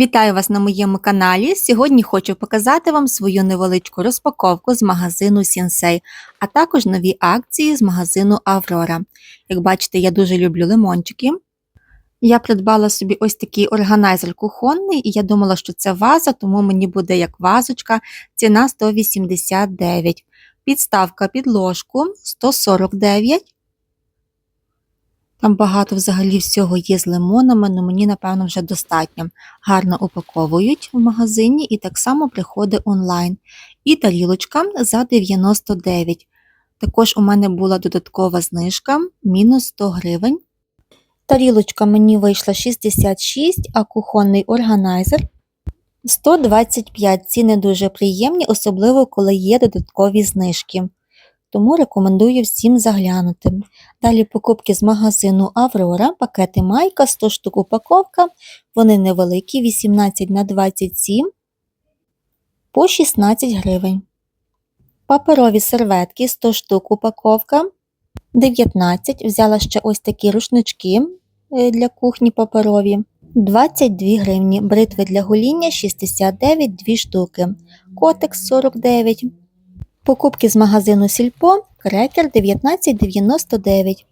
Вітаю вас на моєму каналі. Сьогодні хочу показати вам свою невеличку розпаковку з магазину Сінсей, а також нові акції з магазину Аврора. Як бачите, я дуже люблю лимончики. Я придбала собі ось такий органайзер кухонний, і я думала, що це ваза, тому мені буде як вазочка, ціна 189. Підставка під ложку 149. Там багато взагалі всього є з лимонами, але мені, напевно, вже достатньо. Гарно упаковують в магазині і так само приходить онлайн. І тарілочка за 99. Також у мене була додаткова знижка, мінус 100 гривень. Тарілочка мені вийшла 66, а кухонний органайзер 125. Ціни дуже приємні, особливо коли є додаткові знижки тому рекомендую всім заглянути. Далі покупки з магазину Аврора, пакети майка, 100 штук упаковка, вони невеликі, 18 на 27 по 16 гривень. Паперові серветки 100 штук упаковка, 19. Взяла ще ось такі рушнички е, для кухні паперові. 22 гривні, бритви для гоління 69 2 штуки, котекс 49 Покупки з магазину Сільпо крекер 19,99,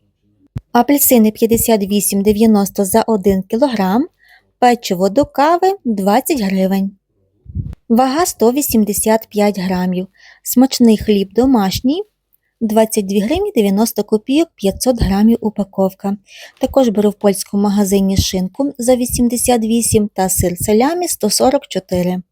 апельсини 58,90 за 1 кг, печиво до кави 20 гривень. Вага 185 грамів. Смачний хліб домашній 22 гривні 90 копійок 500 грамів упаковка. Також беру в польському магазині шинку за 88 та сир салямі 144.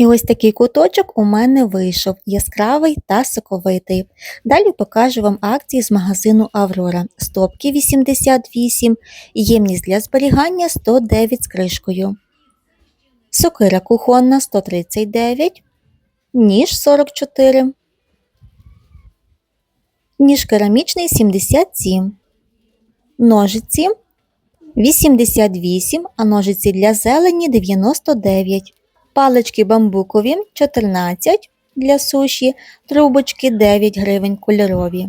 І ось такий куточок у мене вийшов яскравий та соковитий. Далі покажу вам акції з магазину Аврора. Стопки 88, ємність для зберігання 109 з кришкою. Сокира кухонна 139, ніж 44, ніж керамічний 77, ножиці 88, а ножиці для зелені 99 палички бамбукові 14 для суші, трубочки 9 гривень кольорові.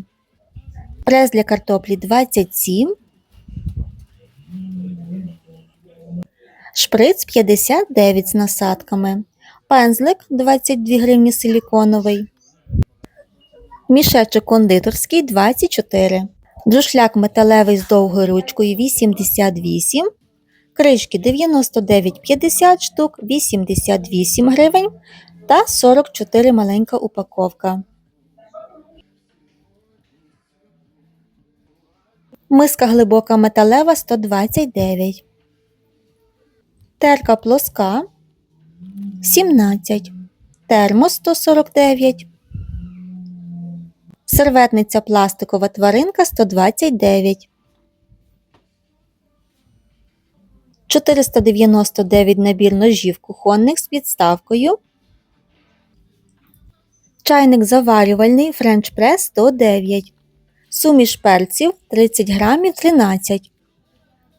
Прес для картоплі 27, шприц 59 з насадками, пензлик 22 гривні силіконовий, мішечок кондитерський 24, друшляк металевий з довгою ручкою 88 кришки 99,50 штук, 88 гривень та 44 маленька упаковка. Миска глибока металева 129. Терка плоска 17. Термос 149. Серветниця пластикова тваринка 129. 499 набір ножів кухонних з підставкою. Чайник заварювальний French Press 109. Суміш перців 30 грамів 13.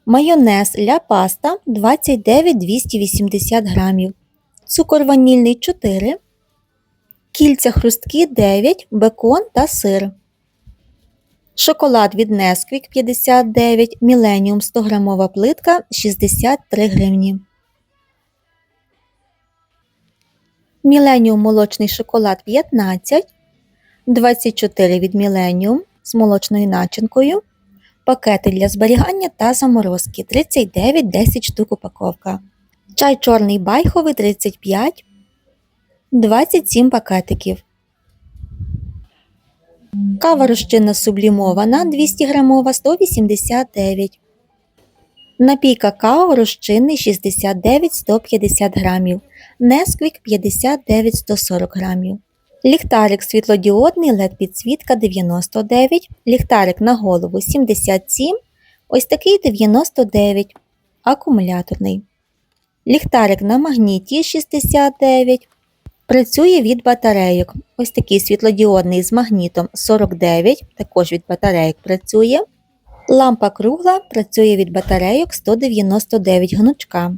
Майонез ля паста 29 280 грамів. Цукор ванільний 4. Кільця хрустки 9, бекон та сир. Шоколад від Nesquik 59, Millennium 100 грамова плитка 63 гривні. Millennium молочний шоколад 15, 24 від Millennium з молочною начинкою. Пакети для зберігання та заморозки 39 10 штук упаковка. Чай чорний байховий 35, 27 пакетиків. Кава розчинна сублімована 200 грамова 189 Напій какао розчинний 69-150 грамів. Несквік 59-140 грамів. Ліхтарик світлодіодний LED підсвітка 99, ліхтарик на голову 77, ось такий 99, акумуляторний. Ліхтарик на магніті 69, Працює від батарейок. Ось такий світлодіодний з магнітом 49, також від батарейок працює. Лампа кругла працює від батарейок 199 гнучка.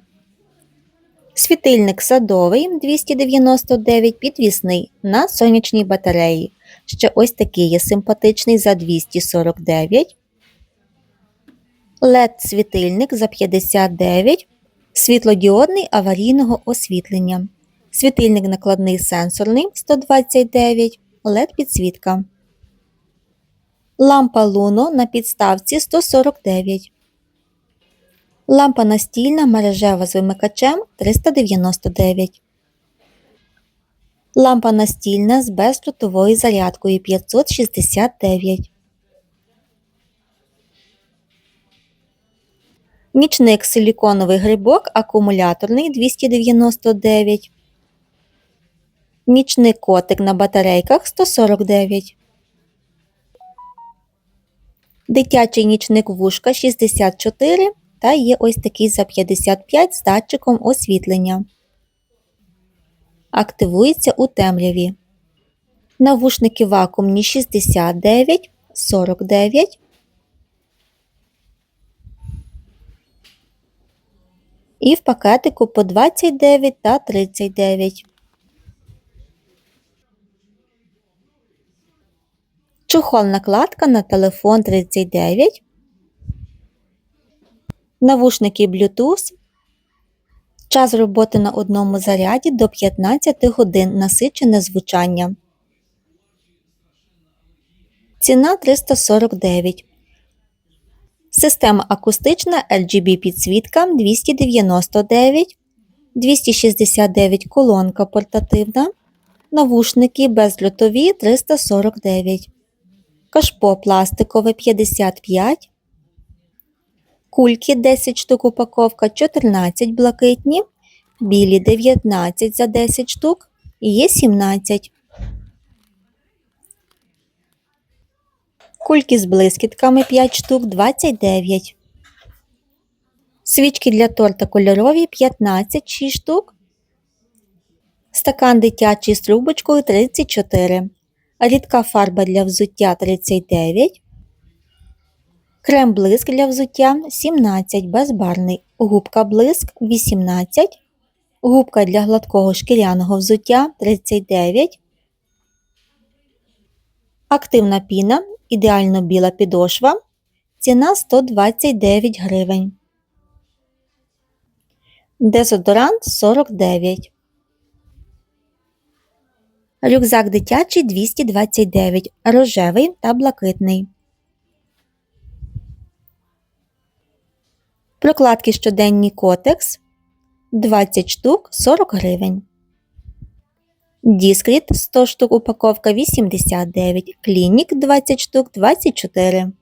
Світильник садовий 299 підвісний на сонячній батареї. Ще ось такий є симпатичний за 249. LED світильник за 59 Світлодіодний аварійного освітлення. Світильник накладний сенсорний 129, LED підсвітка. Лампа Луно на підставці 149. Лампа настільна мережева з вимикачем 399. Лампа настільна з бездротовою зарядкою 569. Нічник силіконовий грибок акумуляторний 299. Нічник котик на батарейках 149. Дитячий нічник вушка 64 та є ось такий за 55 з датчиком освітлення. Активується у темряві. Навушники вакуумні 69, 49. І в пакетику по 29 та 39. Чохол накладка на телефон 39. Навушники Bluetooth. Час роботи на одному заряді до 15 годин насичене звучання. Ціна 349. Система акустична RGB підсвітка 299, 269 колонка портативна. Навушники безлютові 349. Кашпо пластикове 55. Кульки 10 штук упаковка 14 блакитні, білі 19 за 10 штук і є 17. Кульки з блискітками 5 штук 29. Свічки для торта кольорові 15 6 штук. Стакан дитячий з трубочкою 34. Рідка фарба для взуття 39. Крем блиск для взуття 17 безбарний. Губка блиск 18. Губка для гладкого шкіряного взуття 39. Активна піна. Ідеально біла підошва. Ціна 129 гривень. Дезодорант 49. Рюкзак дитячий 229. Рожевий та блакитний. Прокладки щоденні котекс 20 штук 40 гривень. Діскріт 100 штук упаковка 89. Клінік 20 штук 24.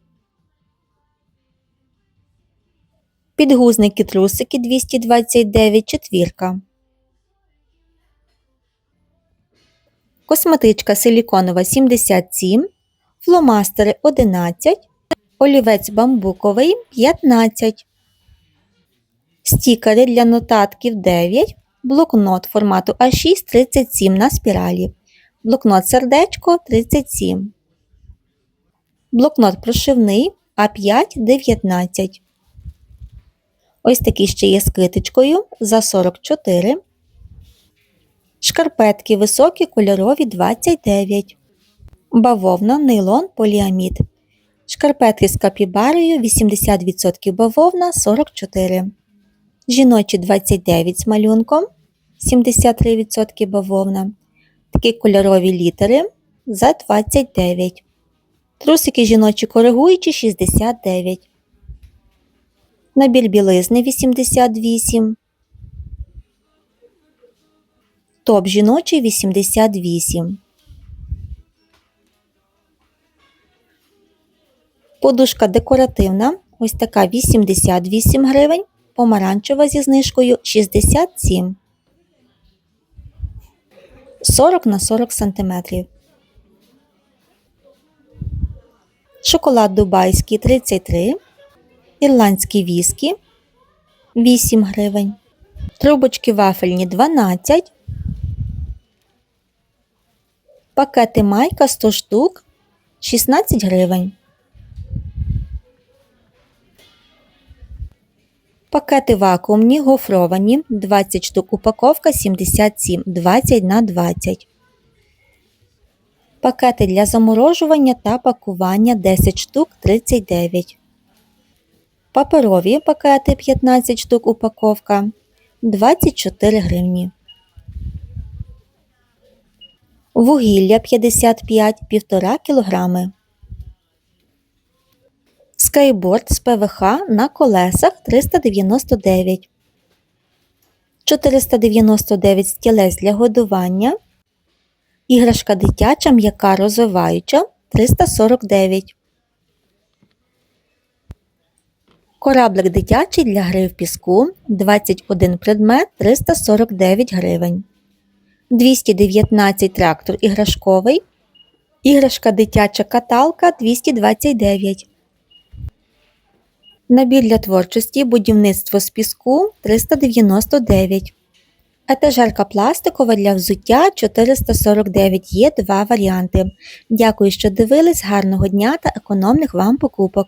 Підгузники трусики 229 четвірка. Косметичка силіконова 77. Фломастери 11. Олівець бамбуковий 15. Стікери для нотатків 9. Блокнот формату А6 37 на спіралі. Блокнот сердечко 37. Блокнот прошивний А5 19. Ось такий ще є з китичкою за 44. Шкарпетки високі кольорові 29. Бавовна, нейлон, поліамід. Шкарпетки з капібарою 80% бавовна 44 жіночі 29 з малюнком, 73% бавовна, такі кольорові літери за 29. Трусики жіночі коригуючі 69. Набір білизни 88. Топ жіночий 88. Подушка декоративна. Ось така 88 гривень помаранчева зі знижкою 67 40 на 40 см. Шоколад дубайський 33 Ірландські віскі 8 гривень. Трубочки вафельні 12. Пакети майка 100 штук 16 гривень. Пакети вакуумні, гофровані, 20 штук упаковка 77, 20 на 20. Пакети для заморожування та пакування 10 штук 39. Паперові пакети 15 штук упаковка 24 гривні. Вугілля 55 1,5 кг. Скайборд з ПВХ на колесах 399. 499 стілець для годування. Іграшка дитяча м'яка розвиваюча 349. Кораблик дитячий для гри в піску 21 предмет 349 гривень. 219 трактор іграшковий. Іграшка дитяча каталка 229. Набір для творчості будівництво з піску 399. Етажерка пластикова для взуття 449. Є два варіанти. Дякую, що дивились. Гарного дня та економних вам покупок!